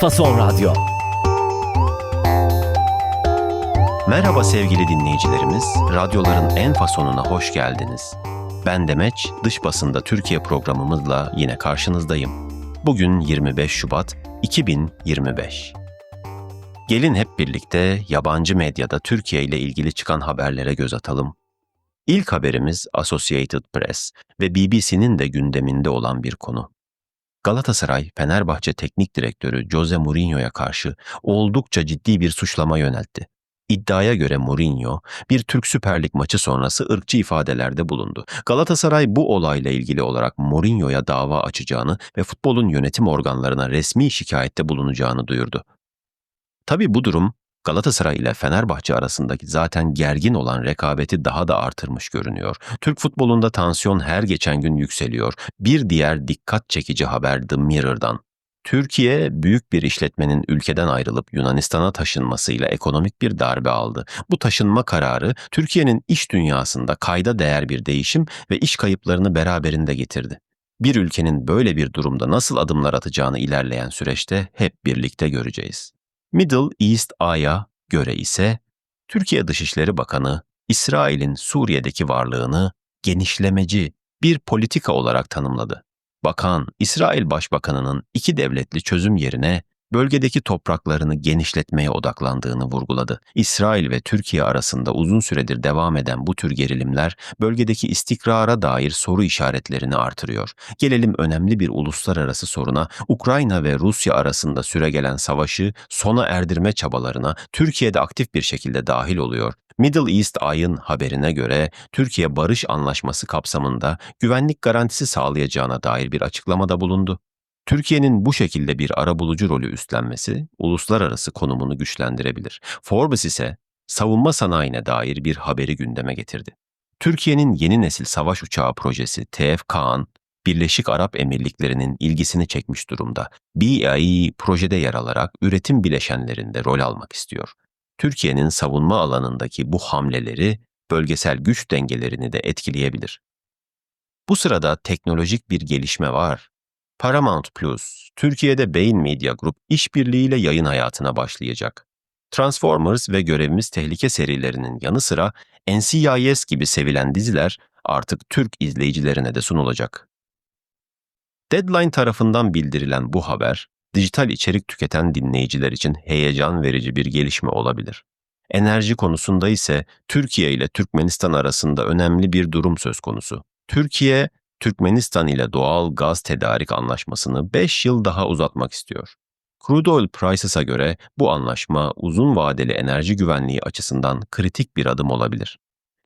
Fason Radyo. Merhaba sevgili dinleyicilerimiz, radyoların en fasonuna hoş geldiniz. Ben Demeç, dış basında Türkiye programımızla yine karşınızdayım. Bugün 25 Şubat 2025. Gelin hep birlikte yabancı medyada Türkiye ile ilgili çıkan haberlere göz atalım. İlk haberimiz Associated Press ve BBC'nin de gündeminde olan bir konu. Galatasaray, Fenerbahçe Teknik Direktörü Jose Mourinho'ya karşı oldukça ciddi bir suçlama yöneltti. İddiaya göre Mourinho bir Türk Süper Lig maçı sonrası ırkçı ifadelerde bulundu. Galatasaray bu olayla ilgili olarak Mourinho'ya dava açacağını ve futbolun yönetim organlarına resmi şikayette bulunacağını duyurdu. Tabii bu durum Galatasaray ile Fenerbahçe arasındaki zaten gergin olan rekabeti daha da artırmış görünüyor. Türk futbolunda tansiyon her geçen gün yükseliyor. Bir diğer dikkat çekici haber The Mirror'dan. Türkiye büyük bir işletmenin ülkeden ayrılıp Yunanistan'a taşınmasıyla ekonomik bir darbe aldı. Bu taşınma kararı Türkiye'nin iş dünyasında kayda değer bir değişim ve iş kayıplarını beraberinde getirdi. Bir ülkenin böyle bir durumda nasıl adımlar atacağını ilerleyen süreçte hep birlikte göreceğiz. Middle East Eye'a göre ise Türkiye Dışişleri Bakanı İsrail'in Suriye'deki varlığını genişlemeci bir politika olarak tanımladı. Bakan, İsrail Başbakanı'nın iki devletli çözüm yerine bölgedeki topraklarını genişletmeye odaklandığını vurguladı. İsrail ve Türkiye arasında uzun süredir devam eden bu tür gerilimler bölgedeki istikrara dair soru işaretlerini artırıyor. Gelelim önemli bir uluslararası soruna, Ukrayna ve Rusya arasında süregelen savaşı sona erdirme çabalarına Türkiye'de aktif bir şekilde dahil oluyor. Middle East Eye'ın haberine göre Türkiye barış anlaşması kapsamında güvenlik garantisi sağlayacağına dair bir açıklamada bulundu. Türkiye'nin bu şekilde bir arabulucu rolü üstlenmesi uluslararası konumunu güçlendirebilir. Forbes ise savunma sanayine dair bir haberi gündeme getirdi. Türkiye'nin yeni nesil savaş uçağı projesi TF-Kaan, Birleşik Arap Emirlikleri'nin ilgisini çekmiş durumda. BAE projede yer alarak üretim bileşenlerinde rol almak istiyor. Türkiye'nin savunma alanındaki bu hamleleri bölgesel güç dengelerini de etkileyebilir. Bu sırada teknolojik bir gelişme var. Paramount Plus, Türkiye'de Beyin Media Group işbirliğiyle yayın hayatına başlayacak. Transformers ve Görevimiz Tehlike serilerinin yanı sıra NCIS gibi sevilen diziler artık Türk izleyicilerine de sunulacak. Deadline tarafından bildirilen bu haber, dijital içerik tüketen dinleyiciler için heyecan verici bir gelişme olabilir. Enerji konusunda ise Türkiye ile Türkmenistan arasında önemli bir durum söz konusu. Türkiye, Türkmenistan ile doğal gaz tedarik anlaşmasını 5 yıl daha uzatmak istiyor. Crude Oil Prices'a göre bu anlaşma uzun vadeli enerji güvenliği açısından kritik bir adım olabilir.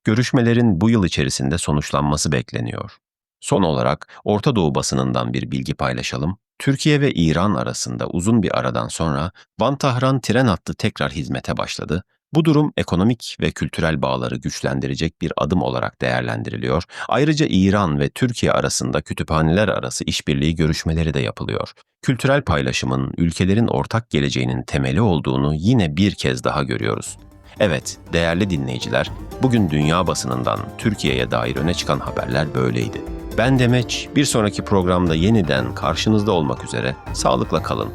Görüşmelerin bu yıl içerisinde sonuçlanması bekleniyor. Son olarak Orta Doğu basınından bir bilgi paylaşalım. Türkiye ve İran arasında uzun bir aradan sonra Van-Tahran tren hattı tekrar hizmete başladı. Bu durum ekonomik ve kültürel bağları güçlendirecek bir adım olarak değerlendiriliyor. Ayrıca İran ve Türkiye arasında kütüphaneler arası işbirliği görüşmeleri de yapılıyor. Kültürel paylaşımın ülkelerin ortak geleceğinin temeli olduğunu yine bir kez daha görüyoruz. Evet, değerli dinleyiciler, bugün dünya basınından Türkiye'ye dair öne çıkan haberler böyleydi. Ben Demeç, bir sonraki programda yeniden karşınızda olmak üzere sağlıkla kalın.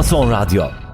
Fason Radyo.